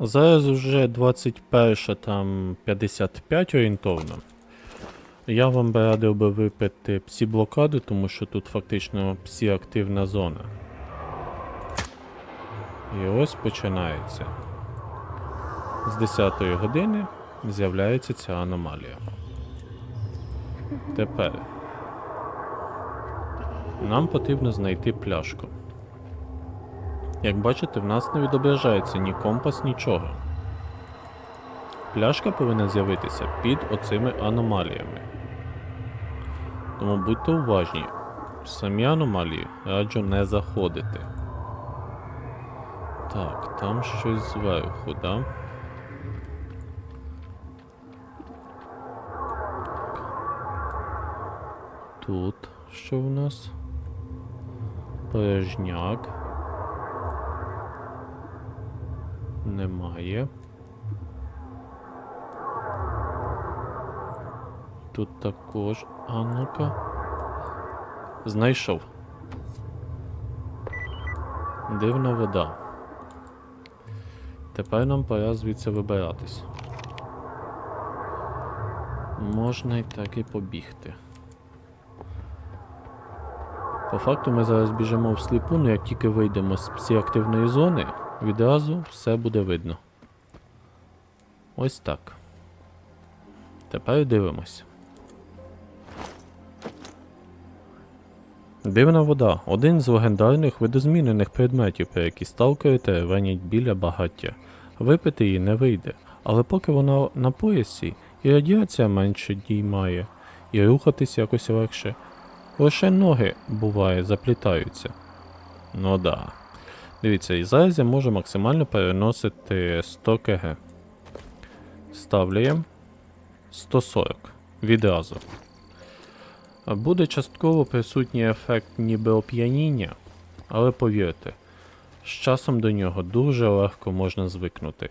Зараз вже 21 там 55 орієнтовно. Я вам би радив би випити псі-блокаду, тому що тут фактично псі-активна зона. І ось починається. З 10 години з'являється ця аномалія. Тепер нам потрібно знайти пляшку. Як бачите, в нас не відображається ні компас, нічого. Пляшка повинна з'явитися під оцими аномаліями. Тому будьте уважні. В самі аномалії раджу не заходити. Так, там щось зверху, да? Тут що в нас? Порожняк. Немає. Тут також. А ну-ка. Знайшов. Дивна вода. Тепер нам пора звідси вибиратись. Можна і так і побігти. По факту ми зараз біжимо всліпу, але як тільки вийдемо з псіактивної зони, відразу все буде видно. Ось так. Тепер дивимось. Дивна вода один з легендарних видозмінених предметів, про які сталкери теревенять біля багаття. Випити її не вийде, але поки вона на поясі, і радіація менше діймає, і рухатись якось легше. Лише ноги, буває, заплітаються. Ну да. Дивіться, і зараз я можу максимально переносити 100 кг. Ставляємо 140 відразу. Буде частково присутній ефект ніби оп'яніння, але повірте, з часом до нього дуже легко можна звикнути.